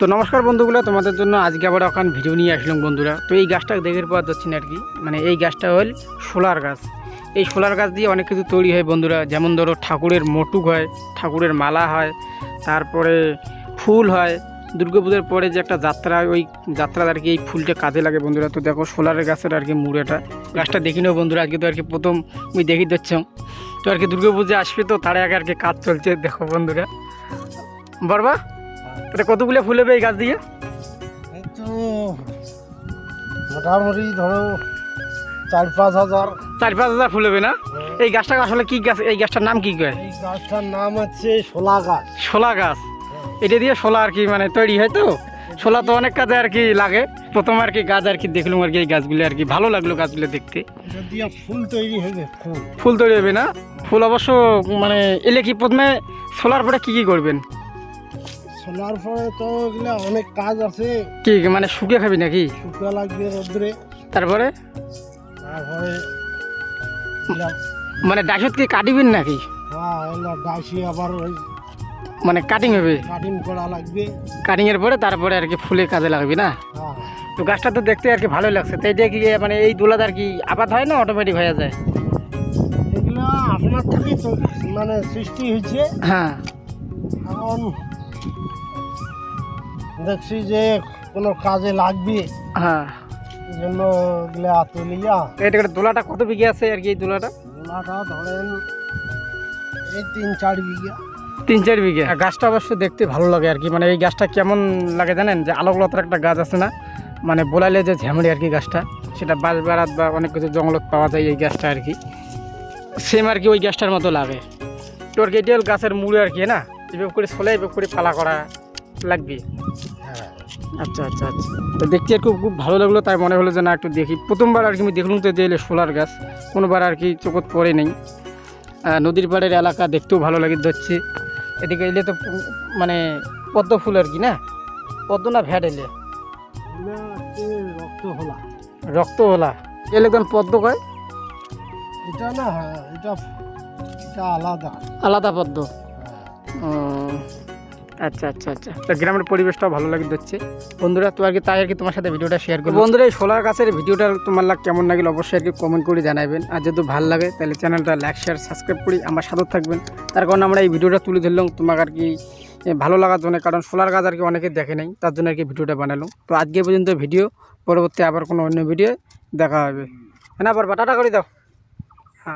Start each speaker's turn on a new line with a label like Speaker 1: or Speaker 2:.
Speaker 1: তো নমস্কার বন্ধুগুলো, তোমাদের জন্য আজকে আবার এখন ভিডিও নিয়ে আসলাম বন্ধুরা। তো এই গাছটা দেখে পাওয়া যাচ্ছে না আর কি। মানে এই গাছটা হল সোলার গাছ। এই সোলার গাছ দিয়ে অনেক কিছু তৈরি হয় বন্ধুরা। যেমন ধরো ঠাকুরের মটুক হয়, ঠাকুরের মালা হয়, তারপরে ফুল হয়। দুর্গাপুজোর পরে যে একটা যাত্রা, ওই যাত্রা আর কি এই ফুলটা কাজে লাগে বন্ধুরা। তো দেখো সোলারের গাছের আর কি মুড়েটা গাছটা দেখি নেব বন্ধুরা আজকে তো আর কি প্রথম আমি দেখি দিচ্ছ। তো আর কি দুর্গাপুজো আসবে তো, তার আগে আর কি কাজ চলছে, দেখো বন্ধুরা। বরবা? এটা কতগুলো ফুল হবে এই গাছ দিয়ে?
Speaker 2: তো মোটামুটি ধরো চার পাঁচ হাজার।
Speaker 1: চার পাঁচ হাজার ফুল হবে না? এই গাছটা আসলে কি গাছ এই গাছটার নাম কি
Speaker 2: এই গাছটার নাম হচ্ছে শোলা গাছ।
Speaker 1: শোলা গাছ। এটা দিয়ে শোলা আর কি মানে তৈরি হয় তো? শোলা তো অনেক কাজে আর কি লাগে। প্রথম আর কি গাছ আর কি দেখলাম আর কি এই গাছগুলো আর কি ভালো লাগল গাছগুলো দেখতে।
Speaker 2: ফুল তৈরি হবে ফুল।
Speaker 1: ফুল তৈরি হবে না? ফুল অবশ্য মানে এলে কি প্রথমে সোলার পরে কি কি করবেন?
Speaker 2: সোলার পরে তো এগুলা অনেক কাজ আছে।
Speaker 1: কি মানে শুকিয়ে খাবি নাকি?
Speaker 2: শুকা লাগবে রোদ্রে।
Speaker 1: তারপরে?
Speaker 2: তারপরে
Speaker 1: মানে ডাইসত কি কাটিবেন নাকি?
Speaker 2: হ্যাঁ ডাইসি আবার ওই
Speaker 1: মানে কাটিং হবে?
Speaker 2: কাটিং করা লাগবে।
Speaker 1: কাটিংয়ের পরে তারপরে আর কি ফুলে কাজে লাগবে না?
Speaker 2: হ্যাঁ।
Speaker 1: তো গাছটা তো দেখতে আর কি ভালোই লাগছে। তো এটা কি মানে এই দোলাদ আর কি আবাদ হয় না অটোমেটিক হয়ে যায়?
Speaker 2: এগুলা আপনার থেকে তো মানে সৃষ্টি হয়েছে।
Speaker 1: হ্যাঁ।
Speaker 2: এখন দেখছি যে কোনো কাজে লাগবে।
Speaker 1: হ্যাঁ।
Speaker 2: জন্য এগুলা তুলিয়া
Speaker 1: এটা করে দোলাটা কত বিঘে আছে আর কি এই দোলাটা?
Speaker 2: গোলাটা ধরেন এই তিন চার বিঘা।
Speaker 1: তিন চার বিঘে। গাছটা অবশ্য দেখতে ভালো লাগে আর কি। মানে এই গাছটা কেমন লাগে জানেন? যে আলোকলতার একটা গাছ আছে না? মানে বোলাইলে যে ঝামড়ি আর কি গাছটা সেটা বাস বেড়াত বা অনেক কিছু জঙ্গলত পাওয়া যায় এই গাছটা আর কি। সেম আর কি ওই গাছটার মতো লাগে। তো আর কি এটা গাছের মুড়ে আর কি না? এভাবে করে ছলে এভাবে করে পালা করা। লাগবে?
Speaker 2: হ্যাঁ।
Speaker 1: আচ্ছা আচ্ছা আচ্ছা। তো দেখতে আর খুব খুব ভালো লাগল তাই মনে হলো যে না একটু দেখি। প্রথমবার আর কি আমি দেখলাম তো যে এলে সোলার গাছ কোনোবার আর কি চোখত পড়ে নেই। নদীর পাড়ের এলাকা দেখতেও ভালো লাগে ধরছে এদিকে এলে তো মানে পদ্ম ফুল আর কি না? পদ্ম না ভ্যাট এলে?
Speaker 2: এগুলা হচ্ছে রক্ত হোলা
Speaker 1: রক্ত ওলা এলে একদম পদ্ম কয়?
Speaker 2: এটা না হ্যাঁ এটা আলাদা।
Speaker 1: আলাদা পদ্ম।
Speaker 2: হ্যাঁ।
Speaker 1: ও, আচ্ছা আচ্ছা আচ্ছা। তো গ্রামের পরিবেশটাও ভালো লাগে দিচ্ছে বন্ধুরা, তো আর কি তাই আর কি তোমার সাথে ভিডিওটা শেয়ার করব। বন্ধুরা, এই সোলার গাছের ভিডিওটা তোমার লাগ কেমন লাগল অবশ্যই আর কি কমেন্ট করে জানাবেন আর যদি ভালো লাগে, তাহলে চ্যানেলটা লাইক শেয়ার সাবস্ক্রাইব করি, আমার সাথে থাকবেন। তার কারণে আমরা এই ভিডিওটা তুলে ধরলাম তোমাকে আর কি ভালো লাগার জন্য। কারণ সোলার গাছ আর কি অনেকে দেখে নাই, তার জন্য আর কি ভিডিওটা বানালাম। তো আজকে পর্যন্ত ভিডিও, পরবর্তী আবার কোনো অন্য ভিডিও দেখা হবে। হ্যাঁ আবার বাটাটা করে দাও।